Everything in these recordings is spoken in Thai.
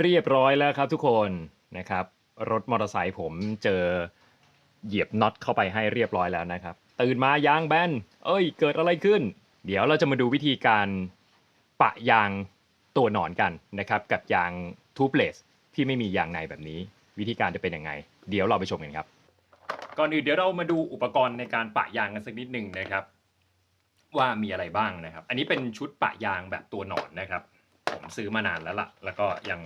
เรียบร้อยแล้วครับทุกคนนะครับรถมอเตอร์ไซค์ผมเจอเหยียบน็อตเข้าไปให้เรียบร้อยแล้วนะครับ ตื่นมายางแบนเอ้ย เกิดอะไรขึ้น เดี๋ยวเราจะมาดูวิธีการปะยางตัวหนอนกันนะครับ กับยางทูบเลสที่ไม่มียางในแบบนี้ วิธีการจะเป็นยังไง เดี๋ยวเราไปชมกันครับ ก่อนอื่นเดี๋ยวเรามาดูอุปกรณ์ในการปะยางกันสักนิดหนึ่งนะครับ ว่ามีอะไรบ้างนะครับ อันนี้เป็นชุดปะยางแบบตัวหนอนนะครับ ซื้อมานานแล้วล่ะ แล้วก็ยัง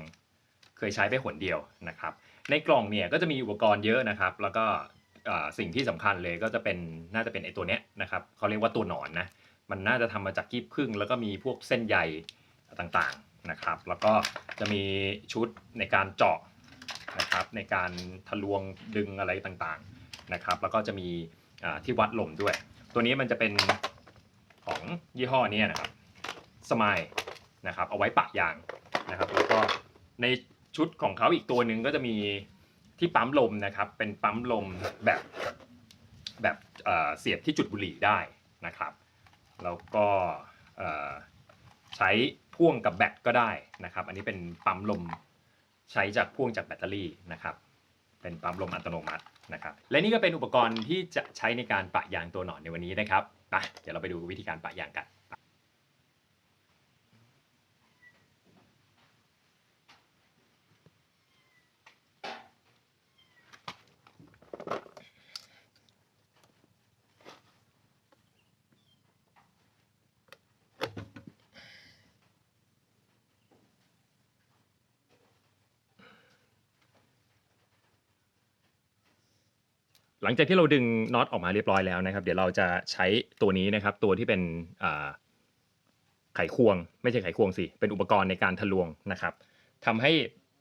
เคยใช้ไปหนเดียวนะครับ ในกล่องเนี่ยก็จะมีอุปกรณ์เยอะนะครับ แล้วก็สิ่งที่สำคัญเลยก็จะเป็นน่าจะเป็นไอตัวเนี้ยนะครับเขาเรียกว่าตัวหนอนนะมันน่าจะทำมาจากกีบพึ่งแล้วก็มีพวกเส้นใยต่างๆนะครับ แล้วก็จะมีชุดในการเจาะนะครับ ในการทะลวงดึงอะไรต่างๆนะครับ แล้วก็จะมีที่วัดลมด้วย ตัวนี้มันจะเป็นของยี่ห้อเนี้นะครับสมาย นะครับเอาไว้ปะยางนะครับแล้วก็ในชุดของเขาอีกตัวหนึ่งก็จะมีที่ปั๊มลมนะครับเป็นปั๊มลมแบบแบบเเสียบที่จุดบุหรี่ได้นะครับแล้วก็ใช้พ่วงกับแบตก็ได้นะครับ อันนี้เป็นปั๊มลมใช้จากพ่วงจากแบตเตอรี่นะครับ เป็นปั๊มลมอัตโนมัตินะครับ และนี่ก็เป็นอุปกรณ์ที่จะใช้ในการปะยางตัวหนอนในวันนี้นะครับไปเดี๋ยวเราไปดูวิธีการปะยางกัน หลังจากที่เราดึงน็อตออกมาเรียบร้อยแล้วนะครับ เดี๋ยวเราจะใช้ตัวนี้นะครับ ตัวที่เป็นไขควง ไม่ใช่ไขควงสิ เป็นอุปกรณ์ในการทะลวงนะครับทำให้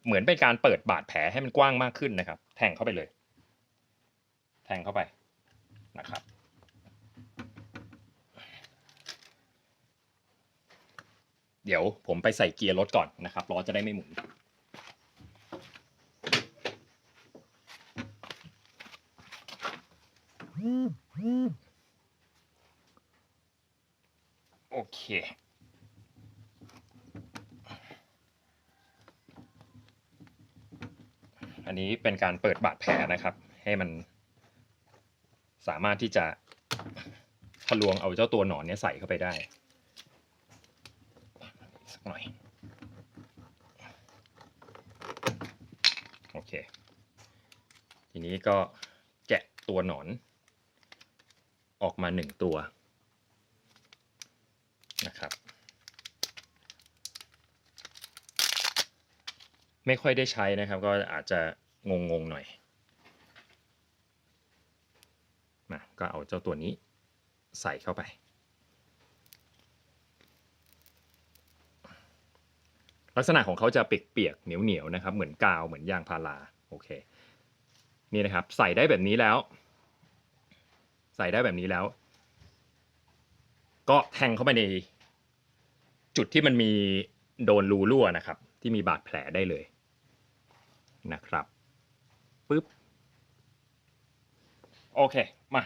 เหมือนเป็นการเปิดบาดแผลให้มันกว้างมากขึ้นนะครับ แทงเข้าไปเลย แทงเข้าไปนะครับ เดี๋ยวผมไปใส่เกียร์รถก่อนนะครับล้อจะได้ไม่หมุน โอเค อันนี้เป็นการเปิดบาดแผลนะครับ ให้มันสามารถที่จะทะลวงเอาเจ้าตัวหนอนเนี้ยใส่เข้าไปได้ สักหน่อย โอเค ทีนี้ก็แกะตัวหนอน ออกมาหนึ่งตัวนะครับ ไม่ค่อยได้ใช้นะครับ ก็อาจจะงงงๆหน่อยมาก็เอาเจ้าตัวนี้ใส่เข้าไป ลักษณะของเขาจะเปียกๆเหนียวๆนะครับ เหมือนกาวเหมือนยางพาราโอเค นี่นะครับ ใส่ได้แบบนี้แล้ว ใส่ได้แบบนี้แล้ว ก็แทงเข้าไปใน จุดที่มันมีโดนรูรั่วนะครับ ที่มีบาดแผลได้เลยนะครับปึ๊บโอเค มา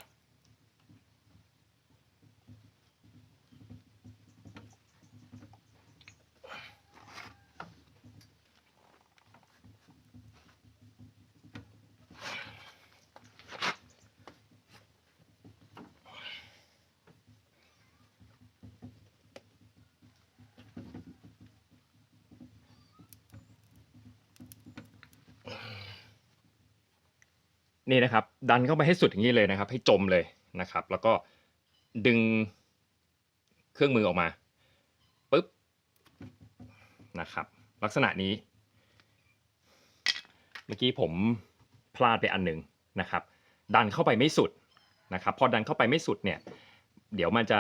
นี่นะครับ ดันเข้าไปให้สุดอย่างนี้เลยนะครับ ให้จมเลยนะครับ แล้วก็ดึงเครื่องมือออกมาปุ๊บนะครับ ลักษณะนี้ เมื่อกี้ผมพลาดไปอันหนึ่งนะครับ ดันเข้าไปไม่สุดนะครับ พอดันเข้าไปไม่สุดเนี่ย เดี๋ยวมันจะ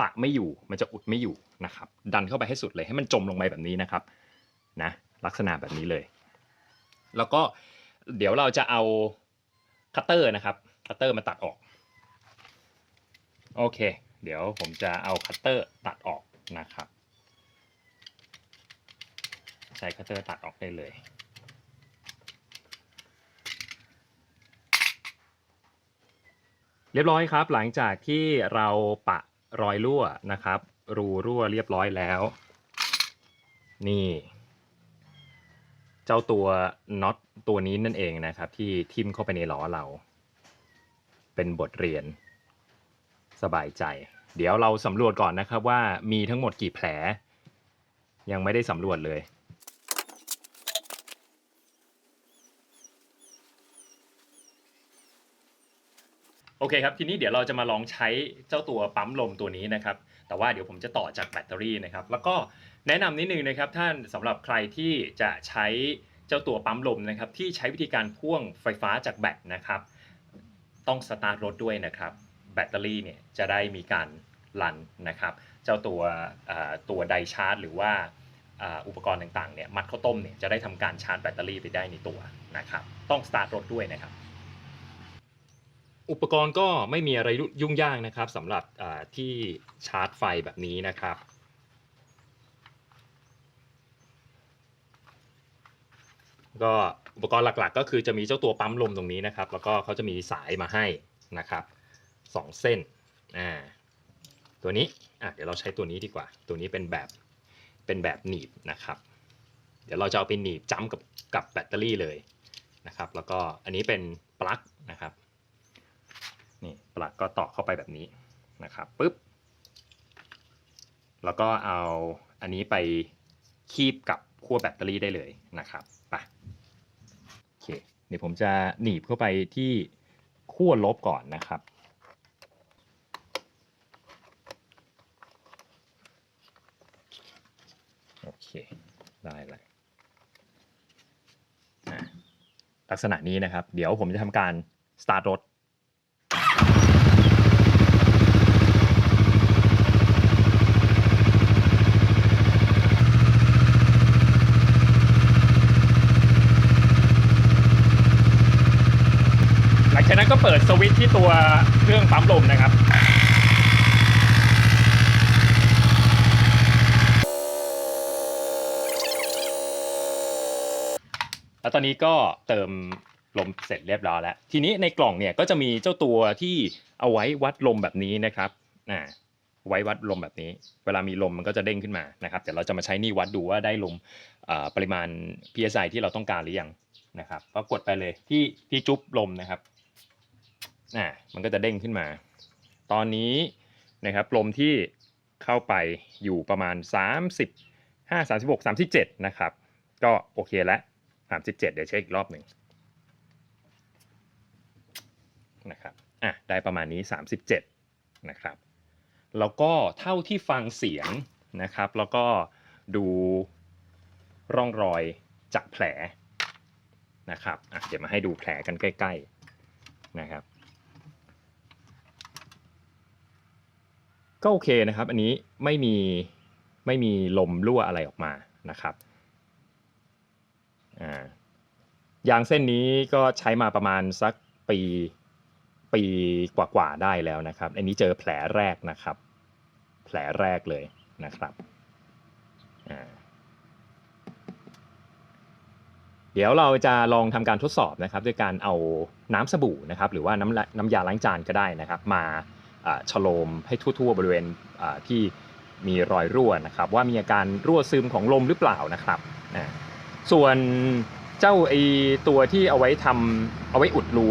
ปะไม่อยู่ มันจะอุดไม่อยู่นะครับ ดันเข้าไปให้สุดเลย ให้มันจมลงไปแบบนี้นะครับ นะ ลักษณะแบบนี้เลย แล้วก็เดี๋ยวเราจะเอา คัตเตอร์นะครับ คัตเตอร์มาตัดออก โอเค เดี๋ยวผมจะเอาคัตเตอร์ตัดออกนะครับ ใช้คัตเตอร์ตัดออกได้เลยเรียบร้อยครับ หลังจากที่เราปะรอยรั่วนะครับ รูรั่วเรียบร้อยแล้ว นี่ เจ้าตัวน็อตตัวนี้นั่นเองนะครับ ที่ทิ่มเข้าไปในล้อเรา เป็นบทเรียน สบายใจ เดี๋ยวเราสำรวจก่อนนะครับว่ามีทั้งหมดกี่แผล ยังไม่ได้สำรวจเลยโอเคครับทีนี้เดี๋ยวเราจะมาลองใช้เจ้าตัวปั๊มลมตัวนี้นะครับ แต่ว่าเดี๋ยวผมจะต่อจากแบตเตอรี่นะครับ แล้วก็ แนะนำนิดนึงนะครับท่านสำหรับใครที่จะใช้เจ้าตัวปั๊มลมนะครับที่ใช้วิธีการพ่วงไฟฟ้าจากแบตนะครับ ต้องสตาร์ทรถด้วยนะครับ แบตเตอรี่เนี่ยจะได้มีการรันนะครับ เจ้าตัวตัวไดชาร์จ หรือว่าอุปกรณ์ต่างๆเนี่ยมัดข้าวต้มเนี่ยจะได้ทำการชาร์จแบตเตอรี่ไปได้ในตัวนะครับ ต้องสตาร์ทรถด้วยนะครับ อุปกรณ์ก็ไม่มีอะไรยุ่งยากนะครับสำหรับที่ชาร์จไฟแบบนี้นะครับ ก็อุปกรณ์หลักๆ ก็คือจะมีเจ้าตัวปั๊มลมตรงนี้นะครับ แล้วก็เขาจะมีสายมาให้นะครับสองเส้นอ่าตัวนี้อะเดี๋ยวเราใช้ตัวนี้ดีกว่า ตัวนี้เป็นแบบเป็นแบบหนีบนะครับ เดี๋ยวเราจะเอาไปหนีบจ้ำกับกับแบตเตอรี่เลยนะครับ แล้วก็อันนี้เป็นปลั๊กนะครับนี่ปลั๊กก็ต่อเข้าไปแบบนี้นะครับปุ๊บแล้วก็เอาอันนี้ไปคีบกับขั้วแบตเตอรี่ได้เลยนะครับ เดี๋ยวผมจะหนีบเข้าไปที่ขั้วลบก่อนนะครับโอเคได้เลยอะลักษณะนี้นะครับ เดี๋ยวผมจะทำการสตาร์ทรถ หลังจากนั้นก็ เปิดสวิตช์ที่ตัวเครื่องปั๊มลมนะครับแล้วตอนนี้ก็เติมลมเสร็จเรียบร้อยแล้ว ทีนี้ในกล่องเนี่ยก็จะมีเจ้าตัวที่เอาไว้วัดลมแบบนี้นะครับอ่าไว้วัดลมแบบนี้ เวลามีลมมันก็จะเด้งขึ้นมานะครับเดี๋ยวเราจะมาใช้นี่วัดดูว่าได้ลมปริมาณ psi ที่เราต้องการหรือยังนะครับก็กดไปเลยที่ที่จุ๊บลมนะครับ อ่ามันก็จะเด้งขึ้นมา ตอนนี้นะครับลมที่เข้าไปอยู่ประมาณ35 36 37 นะครับ ก็โอเคแล้ว37 เดี๋ยวเช็คอีกรอบหนึ่งนะครับอะได้ประมาณนี้ 37 นะครับ แล้วก็เท่าที่ฟังเสียงนะครับ แล้วก็ดูร่องรอยจากแผลนะครับอะเดี๋ยวมาให้ดูแผลกันใกล้ ๆ นะครับ ก็โอเคนะครับ อันนี้ไม่มีไม่มีลมรั่วอะไรออกมานะครับอ่ายางเส้นนี้ก็ใช้มาประมาณสักปีปีกว่าๆได้แล้วนะครับ อันนี้เจอแผลแรกนะครับ แผลแรกเลยนะครับอ่าเดี๋ยวเราจะลองทำการทดสอบนะครับ ด้วยการเอาน้ำสบู่นะครับ หรือว่าน้ำน้ำยาล้างจานก็ได้นะครับ มา ฉโลมให้ทั่ว ๆ บริเวณที่มีรอยรั่วนะครับ ว่ามีอาการรั่วซึมของลมหรือเปล่านะครับส่วนเจ้าไอตัวที่เอาไว้ทำเอาไว้อุดรู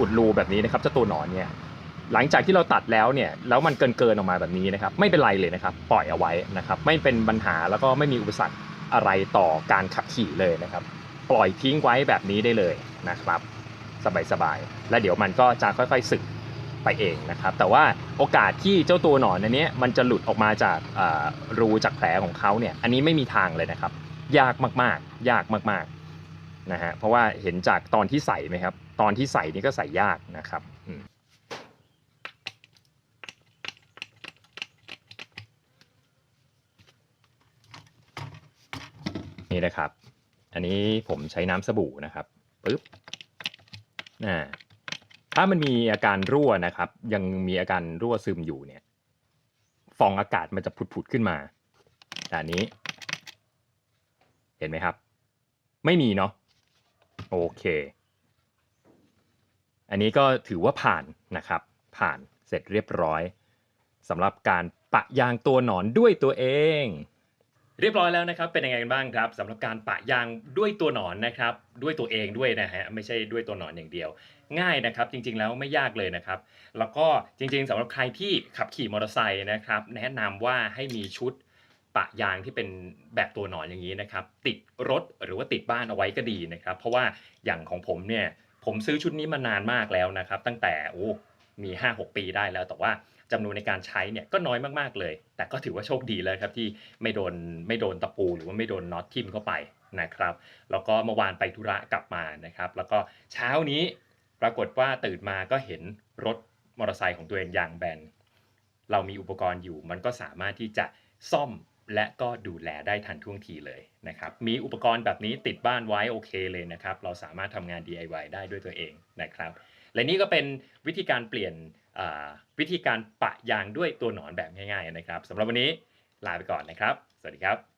อุดรูแบบนี้นะครับเจ้าตัวหนอนเนี่ยหลังจากที่เราตัดแล้วเนี่ยแล้วมันเกินเกินๆออกมาแบบนี้นะครับ ไม่เป็นไรเลยนะครับ ปล่อยเอาไว้นะครับ ไม่เป็นปัญหาแล้วก็ไม่มีอุปสรรคอะไรต่อการขับขี่เลยนะครับ ปล่อยทิ้งไว้แบบนี้ได้เลยนะครับ สบายๆ และเดี๋ยวมันก็จะค่อยๆสึก ไปเองนะครับ แต่ว่าโอกาสที่เจ้าตัวหนอนอันนี้มันจะหลุดออกมาจากรูจากแผลของเขาเนี่ย อันนี้ไม่มีทางเลยนะครับ ยากมากๆ ยากมากๆนะฮะ เพราะว่าเห็นจากตอนที่ใส่ไหมครับ ตอนที่ใส่นี่ก็ใส่ยากนะครับนี่นะครับ อันนี้ผมใช้น้ำสบู่นะครับปึ๊บอ่า ถ้ามันมีอาการรั่วนะครับ ยังมีอาการรั่วซึมอยู่เนี่ย ฟองอากาศมันจะผุดๆขึ้นมาแต่อันนี้ เห็นไหมครับ ไม่มีเนาะโอเค อันนี้ก็ถือว่าผ่านนะครับ ผ่านเสร็จเรียบร้อยสำหรับการปะยางตัวหนอนด้วยตัวเอง เรียบร้อยแล้วนะครับเป็นยังไงกันบ้างครับสำหรับการปะยางด้วยตัวหนอนนะครับด้วยตัวเองด้วยนะฮะไม่ใช่ด้วยตัวหนอนอย่างเดียว ง่ายนะครับจริงๆแล้วไม่ยากเลยนะครับ แล้วก็จริงๆสำหรับใครที่ขับขี่มอเตอร์ไซค์นะครับแนะนำว่าให้มีชุดปะยางที่เป็นแบบตัวหนอนอย่างนี้นะครับติดรถหรือว่าติดบ้านเอาไว้ก็ดีนะครับ เพราะว่าอย่างของผมเนี่ยผมซื้อชุดนี้มานานมากแล้วนะครับ ตั้งแต่โอ้ มี 5-6 ปีได้แล้ว แต่ว่าจำนวนในการใช้เนี่ยก็น้อยมากๆเลย แต่ก็ถือว่าโชคดีแล้วครับที่ไม่โดนไม่โดนตะปูหรือว่าไม่โดนน็อตทิ่มเข้าไปนะครับ แล้วก็เมื่อวานไปธุระกลับมานะครับ แล้วก็เช้านี้ปรากฏว่าตื่นมาก็เห็นรถมอเตอร์ไซค์ของตัวเองยางแบน เรามีอุปกรณ์อยู่ มันก็สามารถที่จะซ่อมและก็ดูแลได้ทันท่วงทีเลยนะครับ มีอุปกรณ์แบบนี้ติดบ้านไว้โอเคเลยนะครับ เราสามารถทำงาน DIY ได้ด้วยตัวเองนะครับ และนี่ก็เป็นวิธีการเปลี่ยนวิธีการปะยางด้วยตัวหนอนแบบง่ายๆนะครับสำหรับวันนี้ลาไปก่อนนะครับ สวัสดีครับ